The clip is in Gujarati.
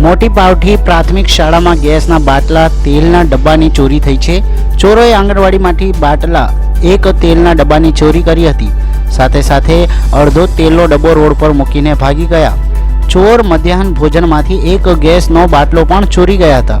મોટી પાવઠી પ્રાથમિક શાળામાં ગેસના બાટલા, તેલના ડબ્બાની ચોરી થઈ છે. ચોરોએ આંગણવાડીમાંથી બાટલા, એક તેલના ડબ્બાની ચોરી કરી હતી. સાથે સાથે અડધો તેલનો ડબ્બો રોડ પર મૂકીને ભાગી ગયા. ચોર મધ્યાહન ભોજનમાંથી એક ગેસનો બાટલો પણ ચોરી ગયા હતા.